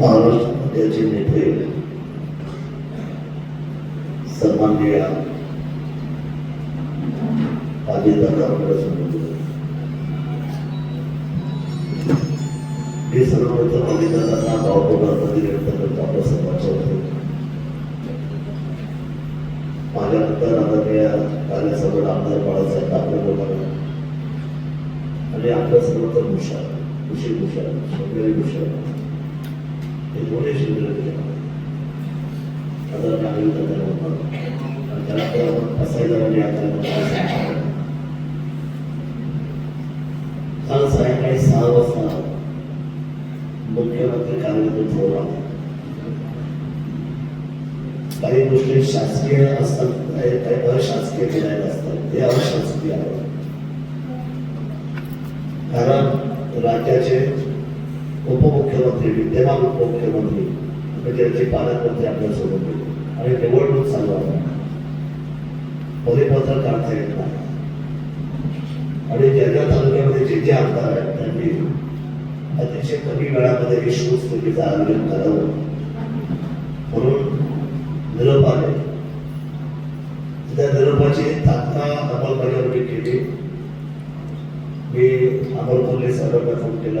महाराष्ट्रामध्ये जे नेते सन्माननीय अजितदादा आपल्यासमोर सर्वप्रथम अजितदादांना भावपूर्ण व्यक्त करतो आपल्या सर्वांच्या वतीने. माझ्यानंतर आदरणीय कार्यासभेत आमदार बाळासाहेब ठाकरे बोलणार आणि आपल्या सर्वांचा भूषण खुशी भूषण सौंदर्य भूषण हे आणि त्याला तर आपण आता काल सायंकाळी सहा वाजता मुख्यमंत्री कार्यालयातून फोन आला काही गोष्टी शासकीय असतात काही काही अशासकीय केलेल्या असतात ते अशासकीय आहेत कारण राज्याचे उपमुख्यमंत्री विद्यमान उपमुख्यमंत्री म्हणजे त्यांचे पालकमंत्री आपल्यासोबत होते. आणि निवडणूक चालू आहे. परिपत्र काढता येत नाही. आणि ज्या तालुक्यामध्ये जे जे आमदार आहेत त्यांनी अतिशय कमी वेळामध्ये ही शिवस्थितीचं आयोजन करावं. म्हणून निरोप आले. त्या निरोपाची तात्काळ अंमलबजावणी केली. मी अमोल कोल्हे साहेबांना फोन केला.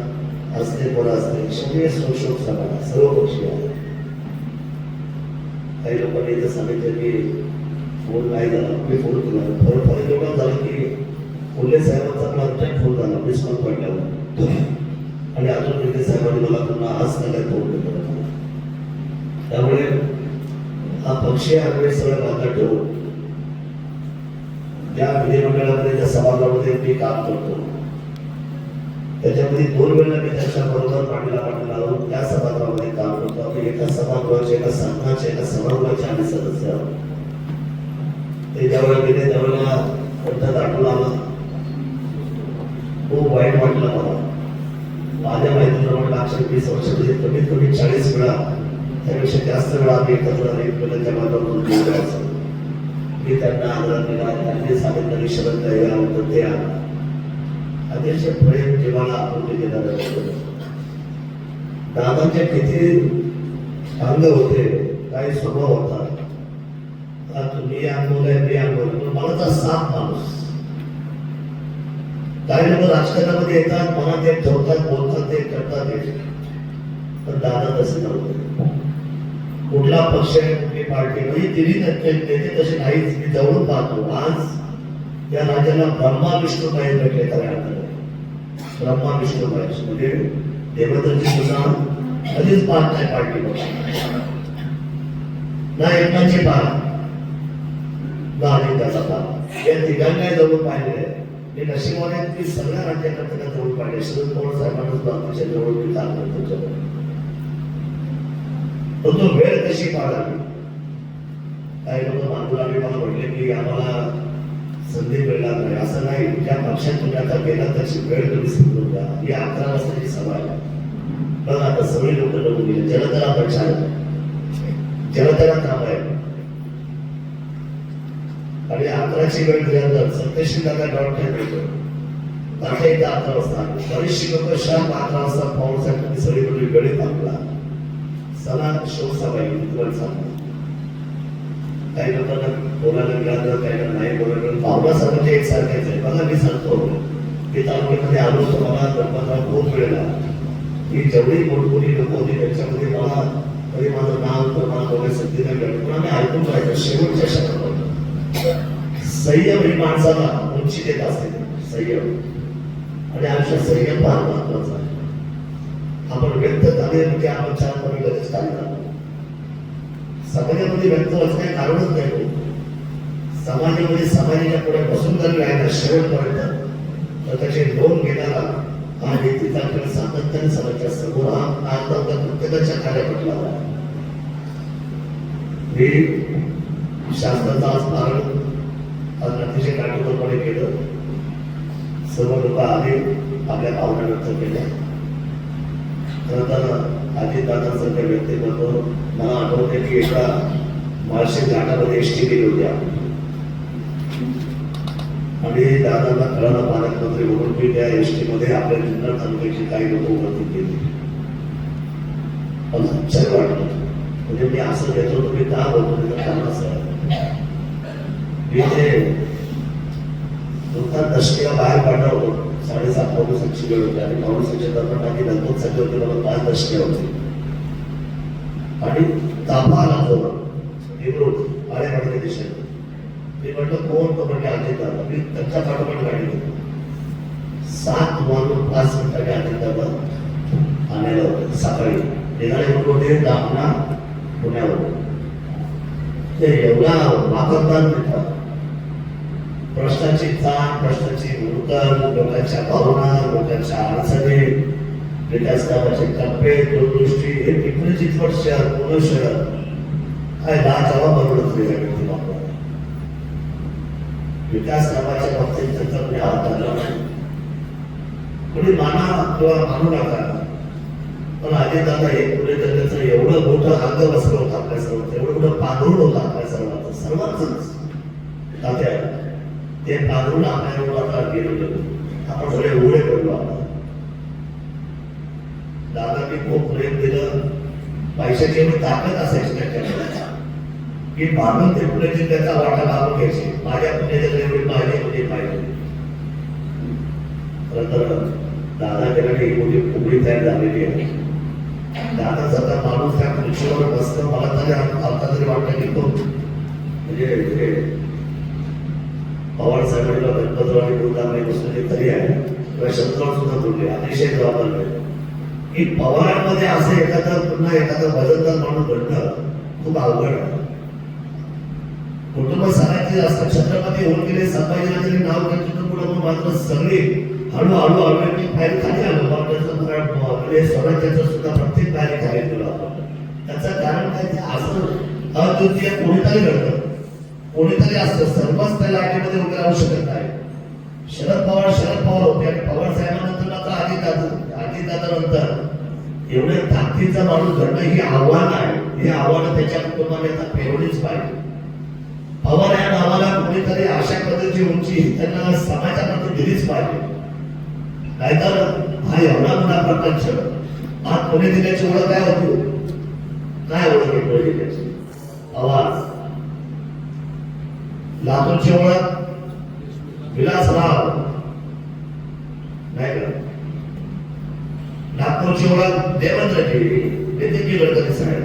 असते कोण असते? सगळे संशोध सभा सर्व पक्षी आहे काही लोकांनी इथं सांगितलं की फोन नाही झाला मी फोन केला? फोन फरक एवढा झाला की फुले साहेबांचा मला फोन झाला मी कॉल पडल्यावर आणि अजून कोल्हे साहेबांनी मला पुन्हा आज सगळ्यात फोन केला. त्यामुळे हा पक्षी आम्ही सगळं बाजूला ठेवून ज्या विधिमंडळामध्ये त्या समाजामध्ये मी काम करतो त्याच्यामध्ये दोन वेळेला मी त्याच्याबरोबर पाठीला पाठी लावून त्या सभागृहामध्ये काम करतो आम्ही एका का संघाचे का समाजाचे आम्ही सदस्य आहोत. ते ज्यावेळेला गेले त्यावेळेला कोणता दाखवला आला. खूप वाईट वाटलं मला. माझ्या माहितीप्रमाणे मागच्या वीस वर्षामध्ये कमीत कमी चाळीस वेळा त्यापेक्षा जास्त वेळा आम्ही एकत्र एकमेकांच्या माध्यमातून बोललो मी त्यांना आदर दिला त्यांनी सांगितलं की शरद द्यायला होतं ते आला. अतिशय प्रेम जीवाला आपण देणारं दादांच्या किती अंग होते काही स्वभाव होता. आता तुम्ही अनुभव आहे मी अनुभव पण मला तर सात माणूस. काही लोक राजकारणामध्ये येतात मनात एक ठेवतात बोलतात ते करतात ते पण दादा तसे नव्हते. कुठला पक्ष आहे कुठली पार्टी म्हणजे तिन्ही नेते तसे नाहीच. मी जवळून पाहतो. आज या राज्याला ब्रह्मा विष्णू काही भेटले खऱ्या अर्थाने ब्रह्मा विष्णू महेश म्हणजे देवेंद्रजी सुद्धा कधीच पाहत नाही पाडली ना एकनाथची पाहत ना त्याचा पाहत या तिघांना जवळ पाहिले. हे नशिबाने की सगळ्या राज्यकर्त्यांना जवळ पाहिले. शरद पवार साहेबांना सुद्धा जवळ मी काम करतो जवळ. पण तो वेळ कशी पाळावी? काही लोक मानकुराने मला म्हटले की आम्हाला संधी मिळणार नाही. असं नाही. ज्या पक्षात तुम्ही आता गेला त्याची वेळ कधी समजून द्या ही अकरा वाजताची सभा आहे. पण आता सगळे लोक लढून गेले जलतरा प्रचार जलतरा काम आहे. आणि अकराची वेळ दिल्यानंतर सत्यशील दादा डॉट काय मिळतो आता एकदा अकरा वाजता बरीचशी लोक शाम अकरा वाजता पाहून सगळीकडे वेळेत आपला. सला शोकसाबाई आहे सांगा काही लोकांना बोलायला मिळालं काही नाही बोलायला भावना सर्वांच्या एक आहे. मला मी सांगतो मी तालुक्यामध्ये आलो होतो मला गणपतराव खूप वेळेला की जेवढी मोठमोठी लोक होती त्यांच्यामध्ये मला तरी माझं नाव तर मला बोलायला संधी नाही मिळाली. पण आम्ही ऐकून राहायचं शेवटच्या शब्दात संयम ही माणसाला उंची देत असते. संयम. आणि आयुष्यात संयम फार महत्त्वाचा आहे. आपण व्यक्त झाले म्हणजे आपण चार परी लगेच काय करतो समाजामध्ये व्यक्त व्हायचं काही कारणच नाही हो. समाजामध्ये समाजाच्या पुढे बसून जर राहिला शेवटपर्यंत तर त्याचे लोन घेणारा आणि तिचा खेळ सातत्याने सगळ्याच्या समोर हा आजपर्यंत प्रत्येकाच्या खाल्या पडला मी शास्त्राचा आज पालन आज अतिशय काटेकोरपणे केलं. सर्व लोक आले आपल्या पाहुण्या व्यक्त केल्या. खरं तर अजितदादासारख्या व्यक्तिमत्व मला आठवते की एका माळशे घाटामध्ये एस टी गेली आपण. आणि दादांना कळालं पालकमंत्री म्हणून मी त्या एस टी मध्ये आपल्या जुन्नर तालुक्याची काही लोक उपस्थित केली. मला आश्चर्य वाटलं. म्हणजे मी असं घेतो तुम्ही का बोलतो? त्याचं कारण असं मी ते नुकताच दशकीला बाहेर पाठवतो साडेसात पाऊण सातशे वेळ होती आणि पाऊण सातशे दरम्यान माझी लगभग सगळे होते मला पाच दशके होते. आणि ताफा आला तो निवृत्त आळे दिशेने. मी म्हटलं कोण? तो म्हणजे अजित दादा मी त्यांच्या पाठोपाठ गाडी घेतो सात वाजून पाच मिनिटांनी अजित दादा आणायला होते. सकाळी निघाले म्हणून दामना पुण्यावर ते एवढा वापरतात मिळतात प्रश्नाची ताण प्रश्नाची उतर लोकांच्या भावना लोकांच्या अडचणी विकास कामाचे टप्पे दूरदृष्टी हे पिंपरी चिंचवड शहर पुणे शहर. काय लाजवाब बनवलं तरी या व्यक्ती वापरला विकास कामाच्या बाबतीत त्यांचा मी हात धरला नाही. कोणी माना किंवा मानू नका. पण आधी दादा हे पुढे त्यांचं एवढं मोठं अंग बसलं होतं आपल्या सर्वांचं एवढं मोठं पांघरूण होतं आपल्या सर्वांचं सर्वांचंच. तात्या ते पांघरून आपल्यावर आता गेलेलो आपण सगळे उघडे पडलो दादा मी खूप प्रेम दिलं. पैशाची ताकद असायची त्याच्याकडे. की मानून ते पुणे जिल्ह्याचा वाटा लाभ घ्यायचे. माझ्या पुणे जिल्ह्यात एवढी पाहिजे म्हणजे पाहिजे खरं तर दादाच्याकडे केल्याने ही मोठी तयार झालेली आहे. दादा जाता माणूस त्या खुर्चीवर बसतं मला तरी आता तरी वाटतं की तो म्हणजे पवार साहेबांना गणपतराव आणि गुरुदामने बसलेले तरी आहे. किंवा सुद्धा जोडले अतिशय जबाबदार की पवारांमध्ये असं एखादं पुन्हा एखादं वजनदार माणूस घडणं खूप अवघड आहे. कुटुंब सांगायचे असतात. छत्रपती होऊन गेले संभाजीराजे नाव घेतलं पुढे मात्र सगळे हळूहळू हळू पायरी खाली आलो. बाबाचं कारण म्हणजे स्वराज्याचं सुद्धा प्रत्येक पायरी खाली गेलो आपण. त्याचं कारण काय? असं अद्वितीय कोणीतरी घडतं. कोणीतरी असतं. सर्वच त्या लाटेमध्ये उभे राहू शकत नाही. शरद पवार शरद पवार होते. आणि पवार साहेबांनंतर मात्र अजितदादा अजितदादानंतर एवढ्या ताकदीचा माणूस घडणं ही आव्हान आहे. हे आव्हान त्याच्या कुटुंबाने आता पेरवलीच पाहिजे. पवार या नावाला कोणीतरी अशा पद्धतीची उंची त्यांना समाजामध्ये दिलीच पाहिजे. नाहीतर हा एवढा मोठा प्रपंच आज पुणे जिल्ह्याची ओळख काय होतो? काय ओळख आहे पुणे जिल्ह्याची? आवाज लातूरची ओळख? विलासराव. नाही का? नागपूरची ओळख? देवेंद्र केली नितीन गडकरी साहेब?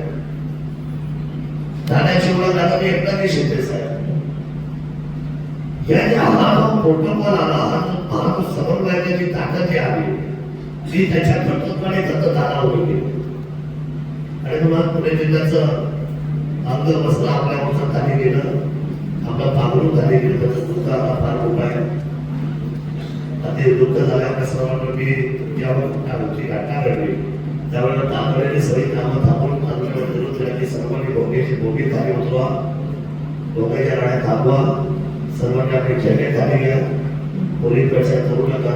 ठाण्याची ओळख? आता मी एकनाथी शिंदे साहेब या ज्या हा जो प्रोटोकॉल आला हा जो हा जो समन्वयाची जी त्याच्या कर्तृत्वाने सतत होईल आणि तुम्हाला पुणे जिल्ह्याचं अंग आपल्या वंशात खाली गेलं आपलं पांघरून खाली गेलं त्याचं दुःख फार खूप आहे. आता ते दुःख झालं आपल्या सर्वांना मी तुमच्यावर आमची घटना घडली त्यावेळेला तांदळाने सगळी कामं थांबून तांदळावर सर्वांनी भोगेची भोगी खाली उतरवा भोगाच्या राण्या थांबवा. सर्वांना अपेक्षा जॅकेट खाली घ्या पोलीसपेक्षा करू नका.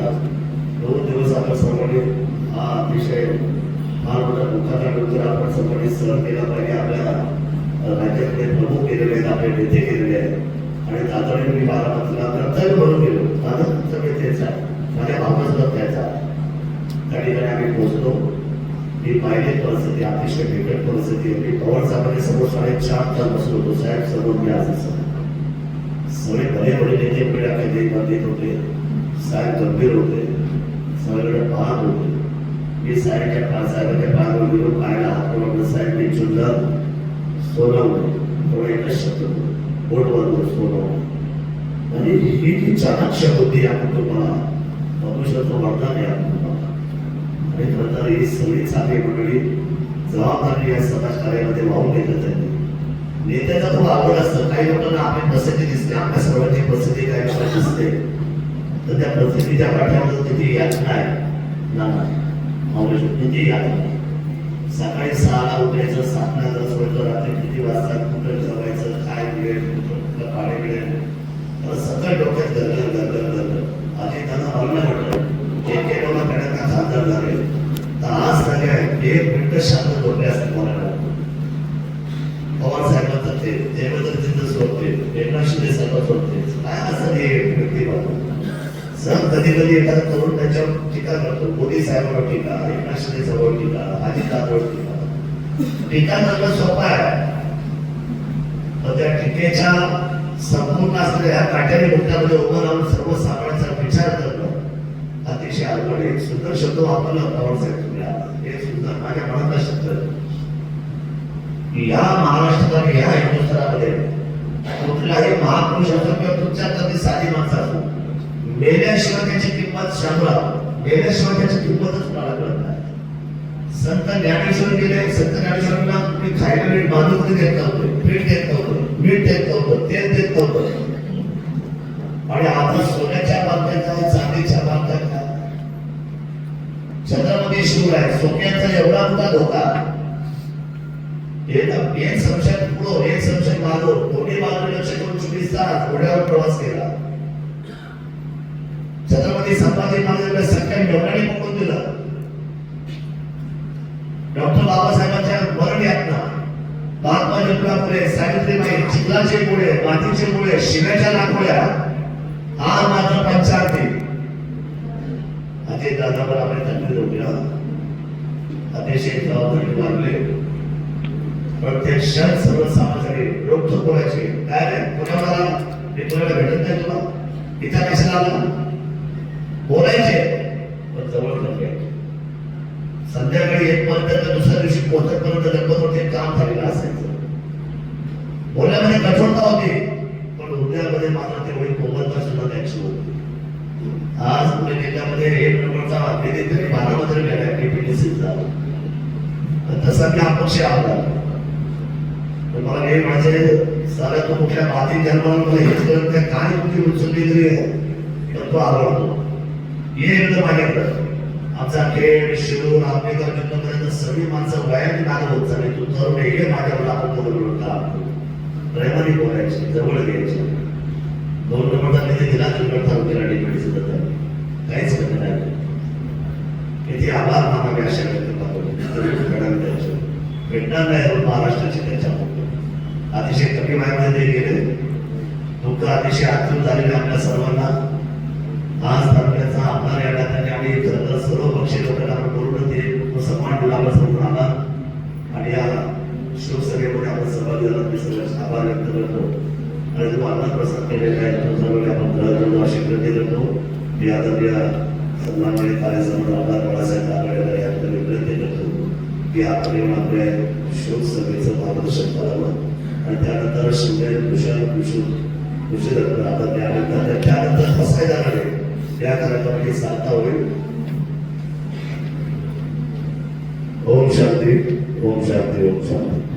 दोन दिवस आपण सर्वांनी हा अतिशय फार मोठा दुःखाचा नंतर आपण सर्वांनी सहन केला पाहिजे आपल्या राज्यामध्ये राज्यातले प्रमुख केलेले आहेत आपले नेते केलेले आहेत. आणि तातडीने मी बारामतीला कर्तव्य म्हणून गेलो. माझं कर्तव्य त्याचा माझ्या भावना त्याचा त्या ठिकाणी आम्ही पोहोचलो. मी पाहिली परिस्थिती अतिशय बिकट परिस्थिती होती. पवार साहेबांनी समोर साडेचार तास बसलो होतो. साहेब समोर मी आज सगळे बरे बरे नेते पिढ्या काही देत होते साहेब गंभीर होते सगळीकडे पाहत होते. मी साहेबच्या पाच साहेबाच्या पायावर गेलो पायाला हात पकडलं साहेब मी चुलला सोनावले थोडा एकच शब्द बोटवर सोनवलं आणि ही जी चाणाक्ष होती या कुटुंबाला मनुष्याचं वरदान या कुटुंबाला आणि खरं तर ही सगळी चांगली मंडळी जबाबदारी या समाज कार्यामध्ये वाहून घेतलं त्यांनी. नेत्याचा खूप आवड असतं. काही लोकांना आपली प्रसिद्धी दिसते. आपल्या सर्वांची प्रसिद्धी काही लोकांना दिसते. तर त्या प्रसिद्धीच्या पाठ्यावर त्याची यातना आहे. ना माऊली किती याद आहे. सकाळी सहाला उठायचं सातला जर सोडलं रात्री किती वाजता कुठं जेवायचं काय मिळेल कुठं पाणी मिळेल तर सकाळी डोक्यात गरगर गरगर गरगर आधी त्यांना म्हणलं म्हटलं जे के बाबा कडे खासदार झाले तर आज सगळ्या एक मिनिट शांत डोक्यात असते मला वाटतं. पवार साहेबांचं ते देवेंद्रजींचं सोडते एकनाथ शिंदे साहेब सोडते काय असं हे व्यक्तिमत्व सर कधी कधी एखादा तरुण त्याच्यावर टीका करतो मोदी साहेबांवर टीका एकनाथ शिंदे साहेबांवर टीका अजितदादांवर टीका. टीका करणं सोपं आहे. पण त्या टीकेच्या संपूर्ण असलेल्या ह्या काट्याने मुद्द्यामध्ये उभं राहून सर्वसामान्यांचा विचार करणं अतिशय अवघड एक सुंदर शब्द वापरला पवार साहेब तुम्ही हे सुंदर माझ्या मनातला शब्द या महाराष्ट्रात या हिंदुस्थानामध्ये कुठलाही महापुरुष असो किंवा तुमच्या कधी साधी माणसं असो मेल्याशिवाय त्याची किंमत शांबळा मेल्याशिवाय त्याची किंमतच कोणाला कळत नाही. संत ज्ञानेश्वर गेले संत ज्ञानेश्वरांना मी खायला मीठ बांधून देत नव्हतो पीठ देत नव्हतो मीठ देत नव्हतं तेल देत नव्हतं. आणि आता सोन्याच्या बाबतीत काय चांदीच्या बाबतीत काय छत्रपती शिवराय सोन्याचा एवढा मोठा धोका. हे एक संशय पुढो एक संशय मागो. दोन्ही बाजूने लक्ष करून चोवीस तास घोड्यावर प्रवास केला. छत्रपती संभाजी महाराजांना सख्या मेवण्याने पकडून दिलं. डॉक्टर बाबासाहेबांच्या वरण यातना महात्मा ज्योतिबा फुले सावित्रीबाई चिखलाचे मुळे मातीचे मुळे शिव्याच्या नाकोळ्या हा माझा पंचारती अजय दादा बरोबर त्यांनी अतिशय जबाबदारी वाढले प्रत्येक क्षण सर्व समाजाने रोखोक बोलायचे काय रे? कोणाला? मी कोणाला भेटत नाही तुला? इथं कशाला आला? बोलायचे. पण जवळ नव्हे संध्याकाळी एक पर्यंत दुसऱ्या दिवशी पोहोचतपर्यंत गणपतीवरती काम झालेलं असायचं. बोलण्यामध्ये कठोरता होती. पण हृदयामध्ये मात्र तेवढी कोमलता सुद्धा त्यांची होती. आज पुणे जिल्ह्यामध्ये एक नंबरचा निधी तरी बारामध्ये गेला केपीटीसीचा तसा मी अपक्ष आला. तर हे माझे साऱ्या तो कुठल्या माती जन्माला मला हेच काय तुमची उचलली तरी आहे तर तो आवडतो. ये एकदा माझ्याकडं. आमचा खेळ शिरून आंबेकर जिल्ह्यापर्यंत सगळी माणसं वयाने मागे होत चालली. तू तरुण आहे, माझ्यावर आपण बरोबर होता प्रेमाने बोलायचे जवळ घ्यायचे. दोन नंबरचा निधी दिला जुन्नर तालुक्याला डिपेंड सुद्धा झाली काहीच कमी नाही. किती आभार मानावे अशा व्यक्त करतो. भेटणार नाही महाराष्ट्राची महाराष्ट्राचे त्याच्यामध्ये अतिशय कमी वयामध्ये ते गेले दुःख अतिशय आतून झालेले आपल्या सर्वांना. आज तालुक्याचा आभार या नात्याने आम्ही खरं सर्व पक्षी लोकांना आपण बोलून ते सन्मान दिला आपण समोर आला आणि या शिवसभेमध्ये आपण सहभागी झाला मी सगळ्यांचे आभार व्यक्त करतो. आणि जो अन्न प्रसाद केलेला आहे तो सर्व आपण ग्रह अशी कृती करतो. मी आता या सन्माननीय कार्यसमोर आमदार बाळासाहेब दाभोळकर यांना विनंती करतो. की आपण येऊन आपल्या शिवसभेचं मार्गदर्शन करावं. आणि त्यानंतर शिवराय कृषी कृषी भूषण आता त्यानंतर त्यानंतर कसं काय जाणार आहे. या कार्यक्रमाची सांगता होईल. ओम शांती ओम शांती ओम शांती.